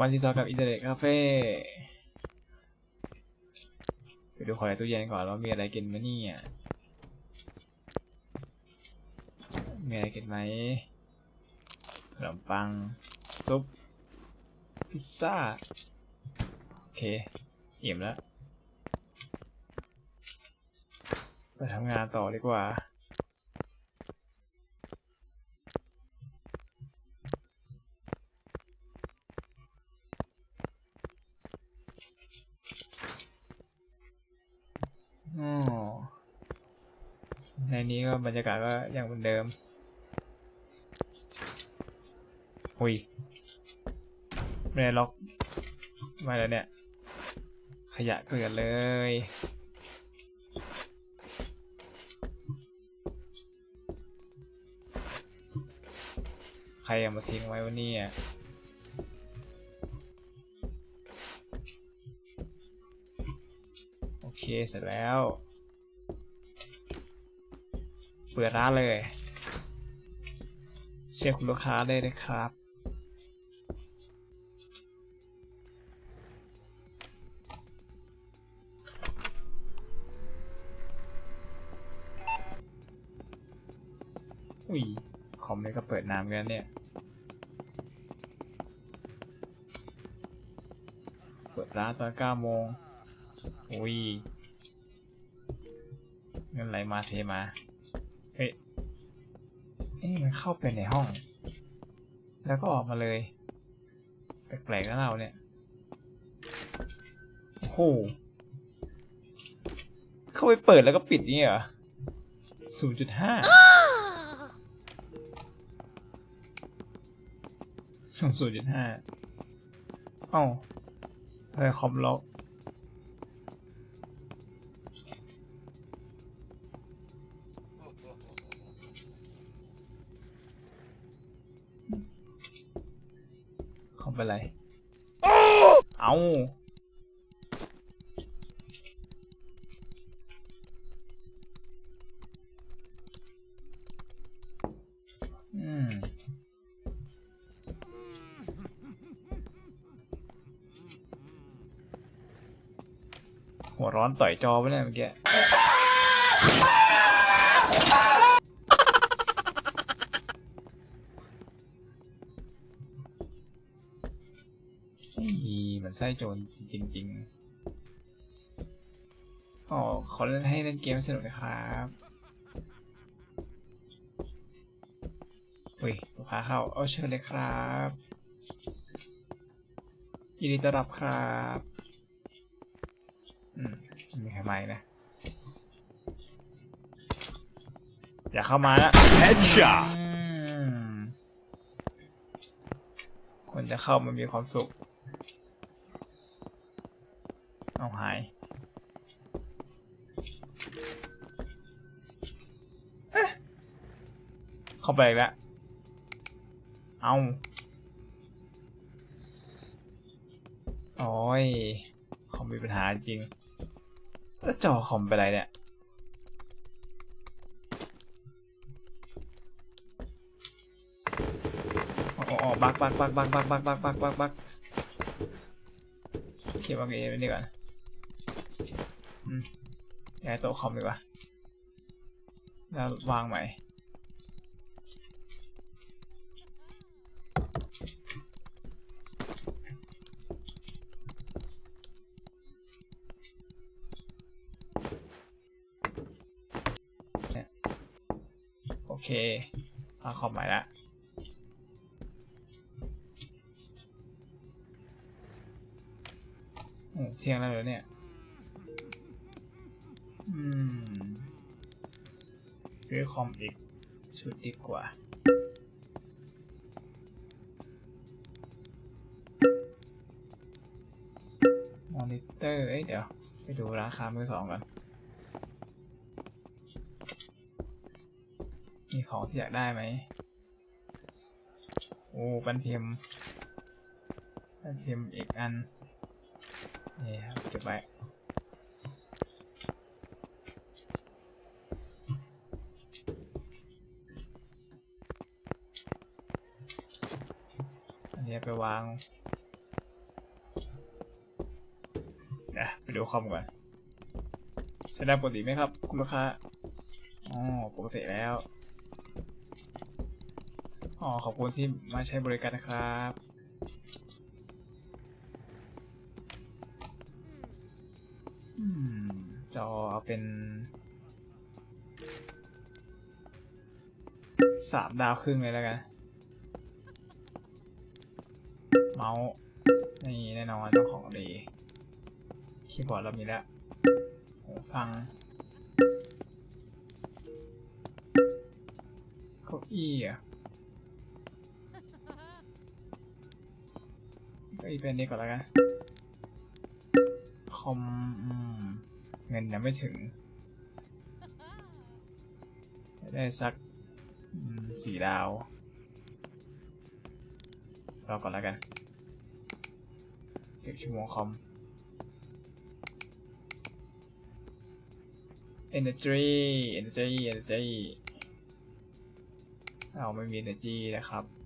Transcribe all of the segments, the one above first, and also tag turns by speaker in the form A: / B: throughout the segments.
A: วันที่สองกับอินเทอร์เน็ตคาเฟ่ไปดูของในตู้เย็นก่อนว่ามีอะไรกินไหมเนี่ยมีอะไรกินไหมขนมปัง ซุป พิซซ่า โอเคอิ่มแล้ว ไปทำงานต่อดีกว่า รรยากาศก็ยังเหมือนเดิมหุยไม่ได้ล็อกม่แล้วเนี่ย ขยะเกลือนเลย ใครเอามาทิ้งไว้วะเนี่ยโอเคเสร็จแล้ว เปิดร้านเลย เช็คคุณลูกค้าได้เลยครับ อุ้ย คอมนี่ก็เปิดน้ำกันเนี่ย เปิดร้านตอน9โมงอุ้ยเงินไหลมาเทมา เอ๊ะมันเข้าไปในห้อง แล้วก็ออกมาเลย แปลกๆนะเราเนี่ยโอ้โหเข้าไปเปิดแล้วก็ปิดนี่เหรอศูนย์จุดห้าศูนย์ศูนย์จุดห้าเอ้าอะไรคอมล็อก หัวร้อนต่อยจอไปเนี่ยเมื่อกี้มือนไส้โจรจริงๆอ๋อขอเล่นให้เล่นเกมสนุกนะครับอุ้ยลูกค้าเข้า เอาเชิญเลยครับ ยินดีต้อนรับครับ ใครมาอีกนะ อย่าเข้ามานะ
B: Headshot.
A: อืมคนจะเข้ามันมีความสุข เอาหายเอ๊ะเข้าไปอีกแล้ว เอาโอ้ยคอมมีปัญหาจริง แล้วจอคอมไปไรเนี่ย อ๋อบักบักบักบักบักบักบักบักบักบักโอเคบักเอไปนี่ก่อนอืมย้ายโต๊ะคอมดีกว่า แล้ววางใหม่ เนี่ยโอ เควาคอมใหม่ละโอ้เที่ยงแล้วเหรอเนี่ยอืมซื้อคอมอีกชุดดีกว่า มอนิเตอร์ เอ้ยเดี๋ยว ไปดูราคามือสองก่อน มีของที่อยากได้ไหมโอ้ปันเทียมปันเทียมอีกอันนี่ครับเก็บไว้อันนี้ไปวางนะไปดูคอมก่อนใช้ได้ปกติไหมครับ คุณลูกค้าอ๋อปกติแล้ว อ๋อขอบคุณที่มาใช้บริการนะครับ อืมจอเอาเป็นสามดาวครึ่งเลยแล้วกัน เมาส์นี่แน่นอนเจ้าของดีคีย์บอร์ดเรามีแล้วหูฟังเก้าอี้อะ อีเป็นนี้ก่อนแล้วกันคอมเงินยังไม่ถึง ได้สักสี่ดาวรอก่อนแล้วกันสิบชั่วโมงคอม energy energy energy เราไม่มี energy นะครับ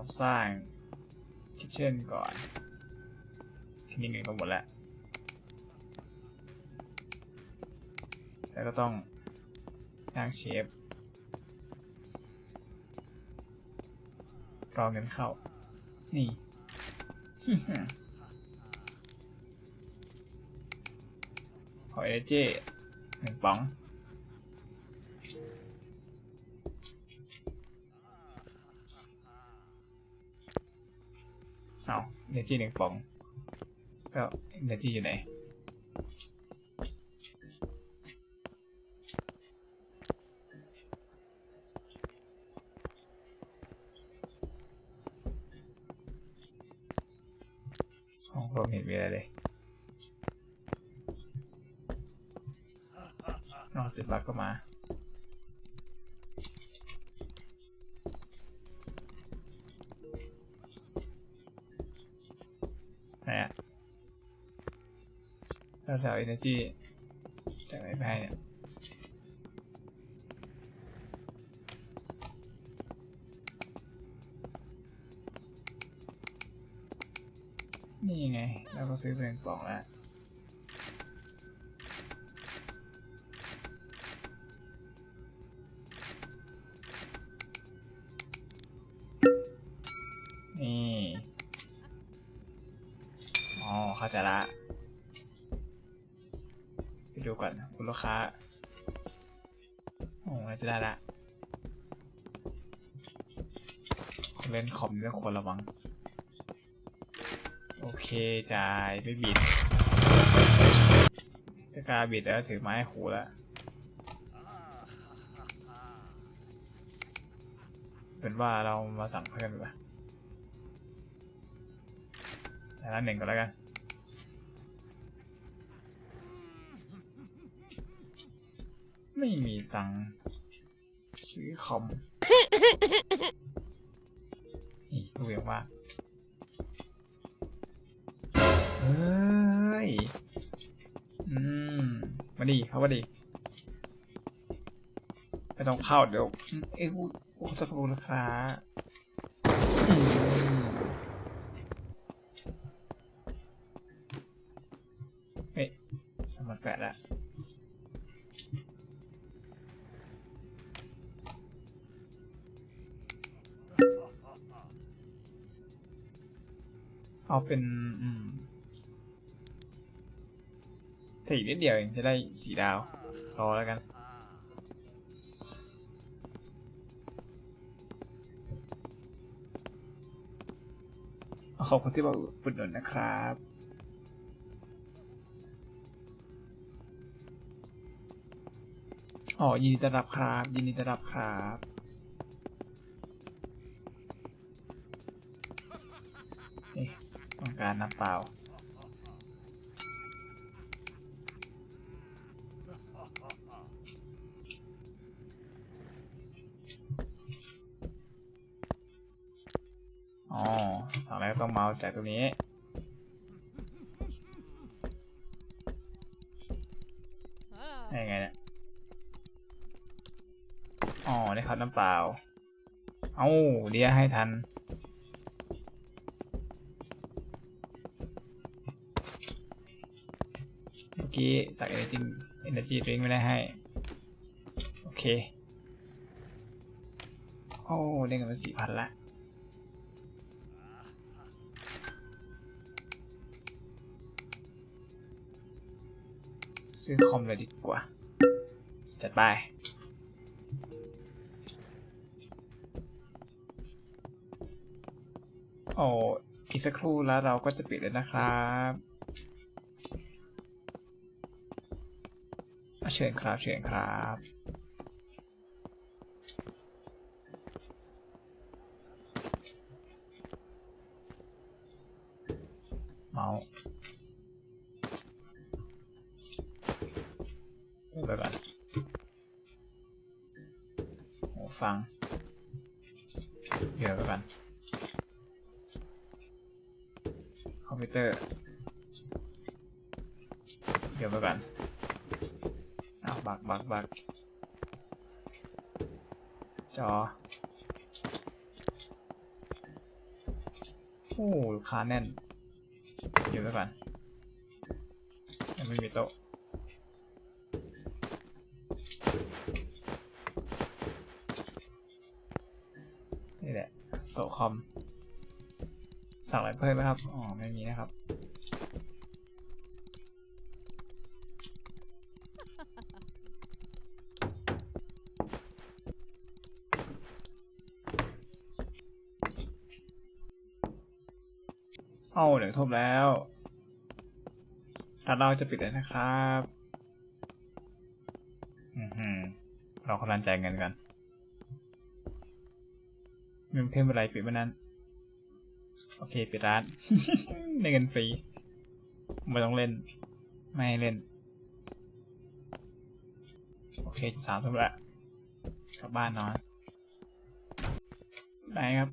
A: ลองสร้าง kitchen ก่อนทีนี้เงินก็หมดแล้ว แล้วก็ต้องย่างเชฟรอเงินเข้า นี่ ขอเอเจหนึ่งป๋อง เอาเอเนจีหนึ่งป๋องก็เนจีอยู่ไหนของผมเห็นมีอะไรเลยนอกติดบักก็มา แถวๆ energy จากไหนไปเนี่ยนี่ไงเราก็ซื้อเป็นกล่องแล้วนี่ อ๋อเข้าใจละ ดูก่อนคุณลูกค้า โอ้น่าจะได้ละคนเล่นคอมเรื่องควรระวัง โอเคจ่ายไม่บิดจะกาบิดแล้วถือไม้ขู่แล้วเป็นว่าเรามาสั่งเพิ่มดีกว่าแต่ละหนึ่งก็แล้วกัน ไม่มีตังค์ซื้อคอมนี่ดูอย่างว่าเฮ้ย อืม มาดีเข้ามาดีไม่ต้องเข้าเดี๋ยวอืมเอ้ยกูกูจะรู้ราคาอืมเฮ้ยมันแปะละ เอาเป็นอืมแต่อีกนิดเดียวเองจะได้สีดาว รอแล้วกัน ขอบคุณที่มาอุดหนุนนะครับอ๋อยินดีต้อนรับครับ ยินดีต้อนรับครับ การน้ำเปล่า อ๋อสั่งแล้วต้องเมาจากตรงนี้ยังไงเนี่ย อ๋อ ได้ครับน้ำเปล่า เอาเดียวให้ทัน กี้สักเอเนจีเอเนจีดริงไม่ได้ให้ โอเค โอ้เล่นกันเป็นสี่พันละซื้อคอมเลยดีกว่า จัดไปโอ้อีกสักครู่แล้วเราก็จะปิดเลยนะครับ เชิญครับเชิญครับเมาส์เดี๋ยวไปก่อนหูฟังเดี๋ยวไปก่อนคอมพิวเตอร์เดี๋ยวไปก่อน บักบักบักจอโอ้ลูกค้าแน่นเดี๋ยวไปก่อนยังไม่มีโต๊ะนี่แหละโต๊ะคอมสั่งอะไรเพิ่มไหมครับ อ๋อ ไม่มีนะครับ เอาเดี๋ยวทบแล้วร้านเราจะปิดแล้วนะครับ อือหือเรากำลังจ่ายเงินกันเงินเทมอะไรปิดเมื่อนั้น โอเคปิดร้านได้เงินฟรีไม่ต้องเล่น ไม่ให้เล่น โอเคสามทุ่มละกลับบ้านนอนไหนครับ